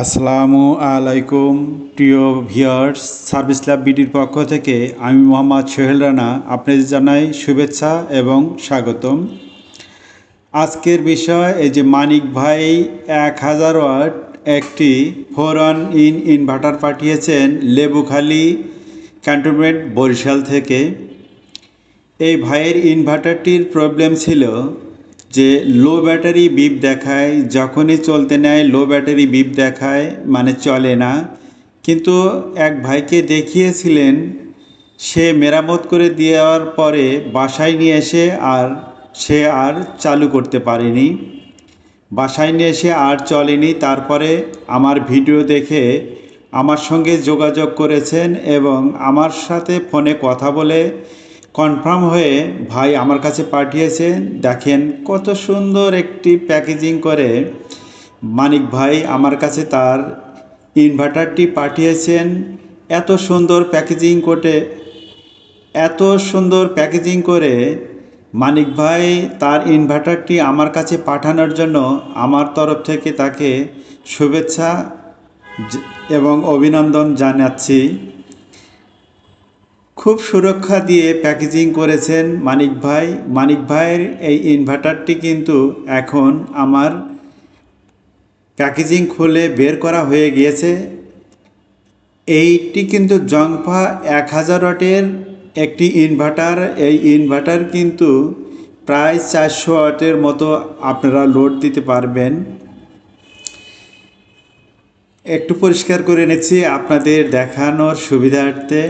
আসসালামু আলাইকুম, প্রিয় ভিয়ার্স সার্ভিস ল্যাব বিডির পক্ষ থেকে আমি মোহাম্মদ সোহেল রানা আপনাদের জানাই শুভেচ্ছা এবং স্বাগতম। আজকের বিষয় এই যে মানিক ভাই এক হাজার ওয়াট একটি ফোর ওয়ান ইন ইনভার্টার পাঠিয়েছেন লেবুখালি ক্যান্টনমেন্ট বরিশাল থেকে। এই ভাইয়ের ইনভার্টারটির প্রবলেম ছিল যে লো ব্যাটারি বিপ দেখায়, যখনই চলতে নেয় লো ব্যাটারি বিপ দেখায় মানে চলে না। কিন্তু এক ভাইকে দেখিয়েছিলেন, সে মেরামত করে দেওয়ার পরে বাসায় নিয়ে এসে আর সে আর চালু করতে পারেনি। বাসায় নিয়ে এসে আর চলেনি। তারপরে আমার ভিডিও দেখে আমার সঙ্গে যোগাযোগ করেছেন এবং আমার সাথে ফোনে কথা বলে কনফার্ম হয়ে ভাই আমার কাছে পাঠিয়েছেন দেখেন কত সুন্দর একটি প্যাকেজিং করে। মানিক ভাই আমার কাছে তার ইনভার্টারটি পাঠিয়েছেন। এত সুন্দর প্যাকেজিং করে এত সুন্দর প্যাকেজিং করে মানিক ভাই তার ইনভার্টারটি আমার কাছে পাঠানোর জন্য আমার তরফ থেকে তাকে শুভেচ্ছা এবং অভিনন্দন জানাচ্ছি। খুব সুরক্ষা দিয়ে প্যাকেজিং করেছেন মানিক ভাই। মানিক ভাইয়ের এই ইনভার্টারটি কিন্তু এখন আমার প্যাকেজিং খুলে বের করা হয়ে গিয়েছে। এইটি কিন্তু জংফা এক হাজার ওয়াটের একটি ইনভার্টার এই ইনভার্টার কিন্তু প্রায় চারশো ওয়াটের মতো আপনারা লোড দিতে পারবেন। একটু পরিষ্কার করে নিচ্ছি আপনাদের দেখানোর সুবিধার্থে।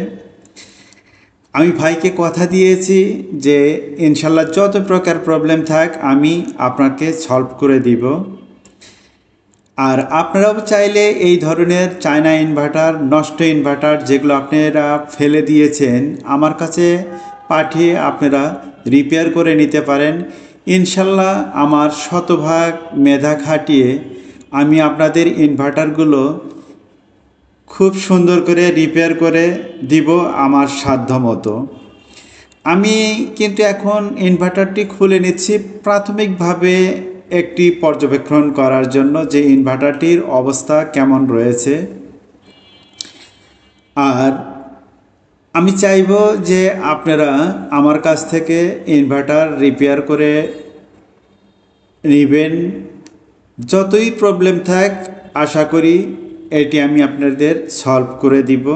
আমি ভাইকে কথা দিয়েছি যে, ইনশাল্লাহ যত প্রকার প্রবলেম থাক, আমি আপনাকে সলভ করে দিব। আর আপনারাও চাইলে এই ধরনের চায়না ইনভার্টার নষ্ট ইনভার্টার যেগুলো আপনারা ফেলে দিয়েছেন, আমার কাছে পাঠিয়ে আপনারা রিপেয়ার করে নিতে পারেন। ইনশাল্লাহ আমার শতভাগ মেধা খাটিয়ে আমি আপনাদের ইনভার্টারগুলো খুব সুন্দর করে রিপেয়ার করে দিব আমার সাধ্য মতো আমি কিন্তু এখন ইনভার্টারটি খুলে নিচ্ছি প্রাথমিকভাবে একটি পর্যবেক্ষণ করার জন্য যে ইনভার্টারটির অবস্থা কেমন রয়েছে। আর আমি চাইব যে আপনারা আমার কাছ থেকে ইনভার্টার রিপেয়ার করে নেবেন। যতই প্রবলেম থাক, আশা করি এটি আমি আপনাদের সলভ করে দিব।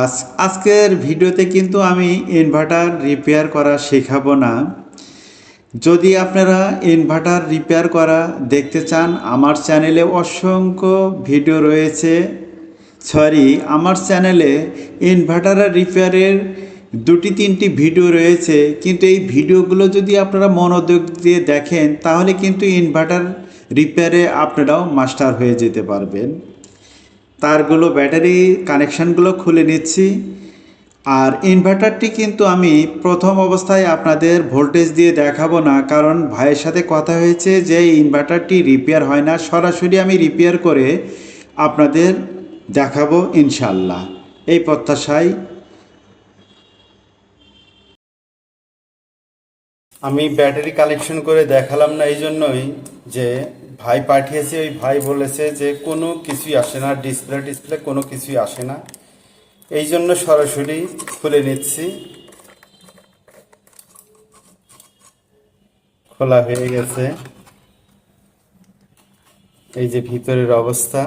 আজ, আজকের ভিডিওতে কিন্তু আমি ইনভার্টার রিপেয়ার করা শেখাবো না। যদি আপনারা ইনভার্টার রিপেয়ার করা দেখতে চান, আমার চ্যানেলে অসংখ্য ভিডিও রয়েছে। সরি আমার চ্যানেলে ইনভার্টার রিপেয়ারের দুটি, তিনটি ভিডিও রয়েছে। কিন্তু এই ভিডিওগুলো যদি আপনারা মনোযোগ দিয়ে দেখেন, তাহলে কিন্তু ইনভার্টার রিপেয়ারে আপনারাও মাস্টার হয়ে যেতে পারবেন। তারগুলো ব্যাটারি কানেকশানগুলো খুলে নিচ্ছি। আর ইনভার্টারটি কিন্তু আমি প্রথম অবস্থায় আপনাদের ভোল্টেজ দিয়ে দেখাবো না, কারণ ভাইয়ের সাথে কথা হয়েছে যে ইনভার্টারটি রিপেয়ার হয় না। সরাসরি আমি রিপেয়ার করে আপনাদের দেখাবো ইনশাল্লাহ এই প্রত্যাশায় আমি ব্যাটারি কালেকশন করে দেখালাম না এই জন্যই যে ভাই পাঠিয়েছে, ওই ভাই বলেছে যে কোনো কিছুই আসে না ডিসপ্লে ডিসপ্লে কোনো কিছুই আসে না। এই জন্য সরাসরি খুলে নিচ্ছি। খোলা হয়ে গেছে। এই যে ভিতরের অবস্থা।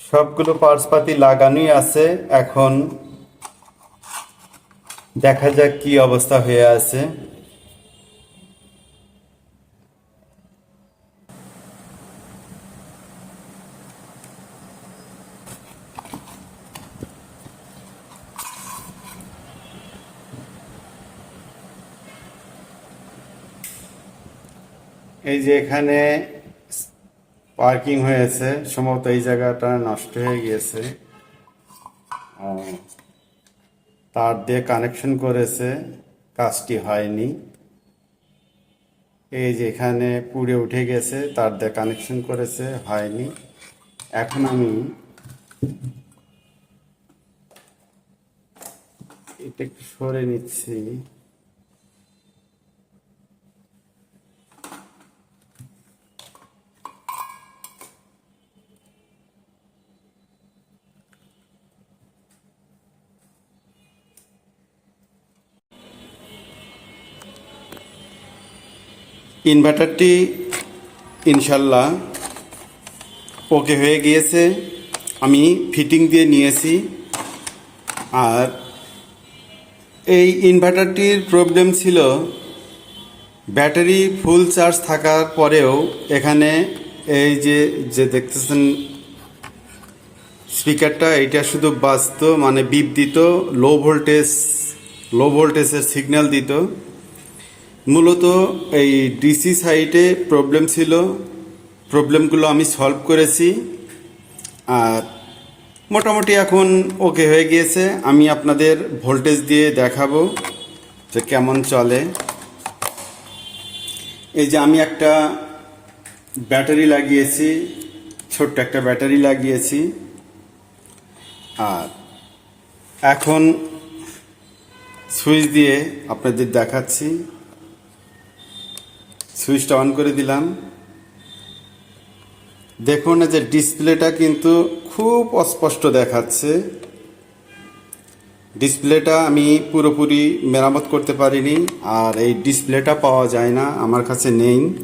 সবগুলো পার্সপাতি লাগানোই আছে। এখন দেখা যাক কি অবস্থা হয়ে আছে। এই যে এখানে পার্কিং হয়েছে, সম্ভবত এই জায়গাটা নষ্ট হয়ে গিয়েছে। তার দিয়ে কানেকশন করেছে, কাজটি হয়নি। এই যে এখানে পুড়ে উঠে গেছে, তার দিয়ে কানেকশন করেছে, হয়নি। এখন আমি এটা একটু সরে নিচ্ছি। ইনভার্টারটি ইনশাল্লাহ ওকে হয়ে গিয়েছে। আমি ফিটিং দিয়ে নিয়েছি। আর এই ইনভার্টারটির প্রবলেম ছিল, ব্যাটারি ফুল চার্জ থাকার পরেও এখানে এই যে যে দেখতেছেন স্পিকারটা, এটা শুধু বাজত মানে বিপ দিত লো ভোল্টেজ লো ভোল্টেজের সিগন্যাল দিত। মূলত এই ডিসি সাইটে প্রবলেম ছিল। প্রবলেমগুলো আমি সলভ করেছি। আর মোটামুটি এখন ওকে হয়ে গিয়েছে। আমি আপনাদের ভোল্টেজ দিয়ে দেখাবো যে কেমন চলে। এই যে আমি একটা ব্যাটারি লাগিয়েছি, ছোট্ট একটা ব্যাটারি লাগিয়েছি। আর এখন সুইচ দিয়ে আপনাদের দেখাচ্ছি। সুইচটা অন করে দিলাম। দেখুন যে ডিসপ্লেটা কিন্তু খুব অস্পষ্ট দেখাচ্ছে। ডিসপ্লেটা আমি পুরোপুরি মেরামত করতে পারিনি, আর এই ডিসপ্লেটা পাওয়া যায় না, আমার কাছে নেই।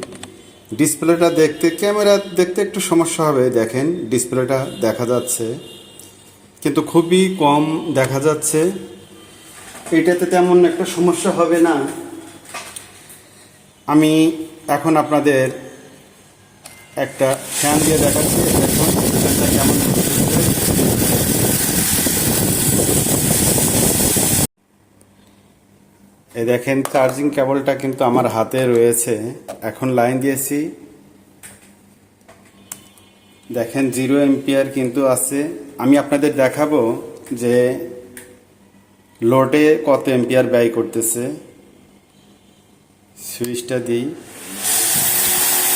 ডিসপ্লেটা দেখতে, ক্যামেরা দেখতে একটু সমস্যা হবে, দেখেন ডিসপ্লেটা দেখা যাচ্ছে। কিন্তু খুবই কম দেখা যাচ্ছে। এটাতে তেমন একটা সমস্যা হবে না। আমি এখন আপনাদের একটা ফ্যান দিয়ে দেখাচ্ছি দেখুন, ফ্যানটা কেমন। এই দেখেন চার্জিং কেবলটা কিন্তু আমার হাতে রয়েছে। এখন লাইন দিয়েছি। দেখেন জিরো এম্পিয়ার কিন্তু আছে। আমি আপনাদের দেখাবো যে লোডে কত এম্পিয়ার ব্যয় করতেছে। সুইচটা দিই।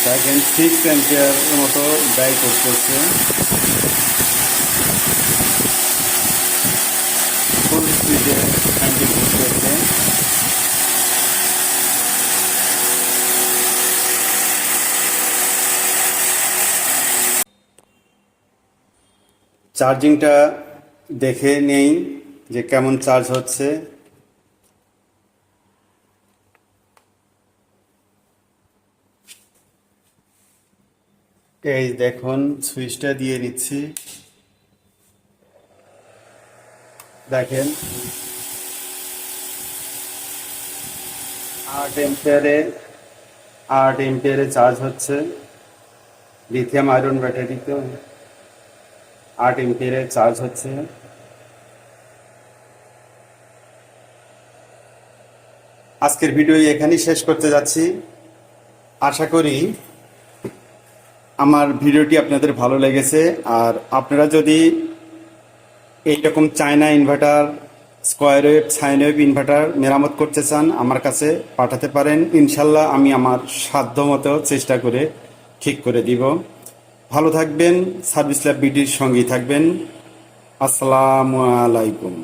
দেখেন সিক্স এম্পিয়ার মতো ব্যয় করতেছে। ফুল স্পিডে ফ্যানটি ঘুরতেছে চার্জিংটা দেখে নেই যে কেমন চার্জ হচ্ছে। এই দেখুন, সুইচটা দিয়ে নিচ্ছি। দেখেন। আট এম্পিয়ারে আট এম্পিয়ারে চার্জ হচ্ছে লিথিয়াম আয়রন ব্যাটারিতে। আট এম্পিয়ারে চার্জ হচ্ছে আজকের ভিডিও এখানেই শেষ করতে যাচ্ছি। আশা করি আমার ভিডিওটি আপনাদের ভালো লেগেছে, আর আপনারা যদি এইরকম China inverter square wave sine wave inverter মেরামত করতে চান, আমার কাছে পাঠাতে পারেন। ইনশাল্লাহ আমি আমার সাধ্য মতো চেষ্টা করে ঠিক করে দিব। ভালো থাকবেন সার্ভিস ল্যাব বিডির সঙ্গেই থাকবেন। আসসালামু আলাইকুম।